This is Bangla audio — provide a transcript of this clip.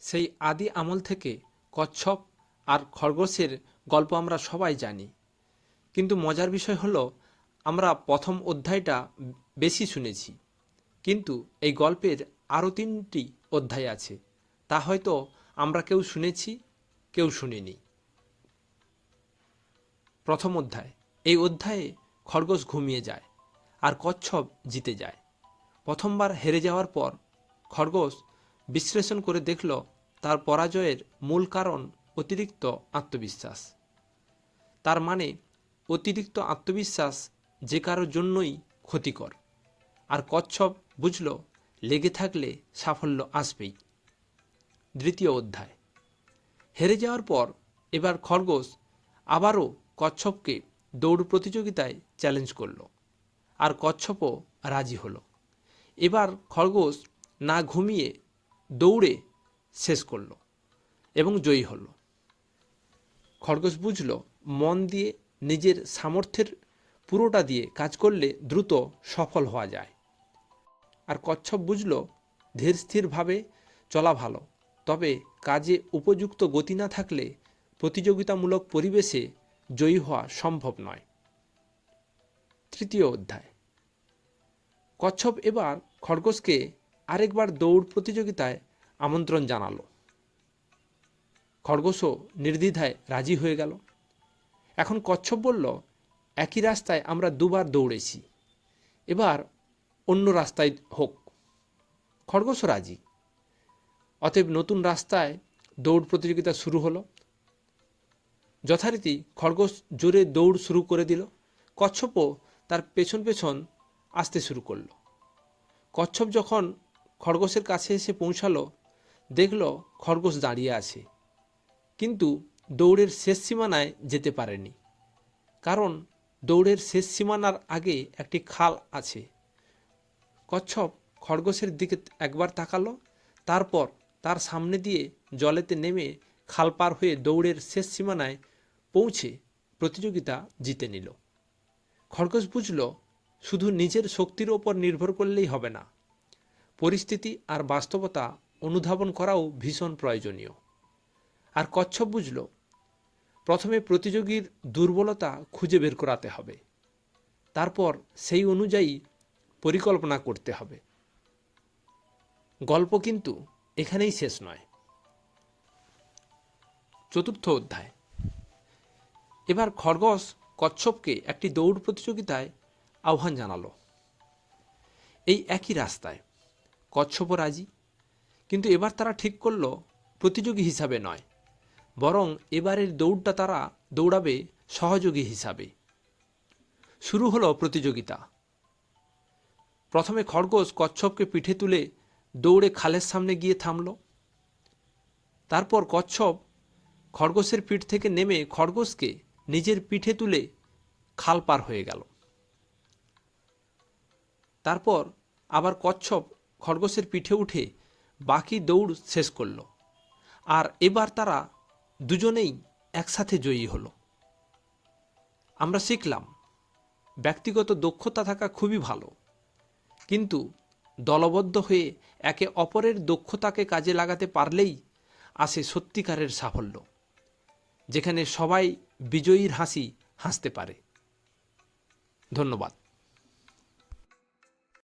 সেই আদি আমল থেকে কচ্ছপ আর খরগোশের গল্প আমরা সবাই জানি। কিন্তু মজার বিষয় হলো, আমরা প্রথম অধ্যায়টা বেশি শুনেছি। কিন্তু এই গল্পের আরও তিনটি অধ্যায় আছে। তা হয়তো আমরা কেউ শুনেছি, কেউ শুনিনি। প্রথম অধ্যায়, এই অধ্যায়ে খরগোশ ঘুমিয়ে যায় আর কচ্ছপ জিতে যায়। প্রথমবার হেরে যাওয়ার পর খরগোশ বিশ্লেষণ করে দেখল তার পরাজয়ের মূল কারণ অতিরিক্ত আত্মবিশ্বাস। তার মানে অতিরিক্ত আত্মবিশ্বাস যে কারোর জন্যই ক্ষতিকর। আর কচ্ছপ বুঝল, লেগে থাকলে সাফল্য আসবেই। দ্বিতীয় অধ্যায়। হেরে যাওয়ার পর এবার খরগোশ আবারও কচ্ছপকে দৌড় প্রতিযোগিতায় চ্যালেঞ্জ করল। আর কচ্ছপও রাজি হলো। এবার খরগোশ না ঘুমিয়ে দৌড়ে শেষ করল এবং জয়ী হলো। খরগোশ বুঝল, মন দিয়ে নিজের সামর্থ্যের পুরোটা দিয়ে কাজ করলে দ্রুত সফল হওয়া যায়। আর কচ্ছপ বুঝল, ধীর স্থিরভাবে চলা ভালো, তবে কাজে উপযুক্ত গতি না থাকলে প্রতিযোগিতামূলক পরিবেশে জয়ী হওয়া সম্ভব নয়। তৃতীয় অধ্যায়। কচ্ছপ এবার খরগোশকে আরেকবার দৌড় প্রতিযোগিতায় আমন্ত্রণ জানালো। খরগোশও নির্দ্বিধায় রাজি হয়ে গেল। এখন কচ্ছপ বলল, একই রাস্তায় আমরা দুবার দৌড়েছি। এবার অন্য রাস্তায় হোক। খরগোশও রাজি। অতএব নতুন রাস্তায় দৌড় প্রতিযোগিতা শুরু হলো। যথারীতি খরগোশ জোরে দৌড় শুরু করে দিল। কচ্ছপও তার পেছন পেছন আসতে শুরু করল। কচ্ছপ যখন খরগোশের কাছে এসে পৌঁছালো, দেখল খরগোশ দাঁড়িয়ে আছে। কিন্তু দৌড়ের শেষ সীমানায় যেতে পারেনি, কারণ দৌড়ের শেষ সীমানার আগে একটি খাল আছে। কচ্ছপ খরগোশের দিকে একবার তাকালো, তারপর তার সামনে দিয়ে জলেতে নেমে খাল পার হয়ে দৌড়ের শেষ সীমানায় পৌঁছে প্রতিযোগিতা জিতে নিল। খরগোশ বুঝল, শুধু নিজের শক্তির ওপর নির্ভর করলেই হবে না। পরিস্থিতি আর বাস্তবতা অনুধাবন করাও ভীষণ প্রয়োজনীয়। আর কচ্ছপ বুঝল, প্রথমে প্রতিযোগীর দুর্বলতা খুঁজে বের করাতে হবে। তারপর সেই অনুযায়ী পরিকল্পনা করতে হবে। গল্প কিন্তু এখানেই শেষ নয়। চতুর্থ অধ্যায়। এবার খরগোশ কচ্ছপকে একটি দৌড় প্রতিযোগিতায় আহ্বান জানালো। এই একই রাস্তায় কচ্ছপও রাজি। কিন্তু এবার তারা ঠিক করল, প্রতিযোগী হিসাবে নয়। বরং এবারের দৌড়টা তারা দৌড়াবে সহযোগী হিসাবে। শুরু হলো প্রতিযোগিতা। প্রথমে খরগোশ কচ্ছপকে পিঠে তুলে দৌড়ে খালের সামনে গিয়ে থামল। তারপর কচ্ছপ খরগোশের পিঠ থেকে নেমে খরগোশকে নিজের পিঠে তুলে খাল পার হয়ে গেল। তারপর আবার কচ্ছপ খরগোশের পিঠে উঠে বাকি দৌড় শেষ করল। আর এবার তারা দুজনেই একসাথে জয়ী হলো। আমরা শিখলাম, ব্যক্তিগত দক্ষতা থাকা খুবই ভালো, কিন্তু দলবদ্ধ হয়ে একে অপরের দক্ষতাকে কাজে লাগাতে পারলেই আসে সত্যিকারের সাফল্য, যেখানে সবাই বিজয়ীর হাসি হাসতে পারে। ধন্যবাদ।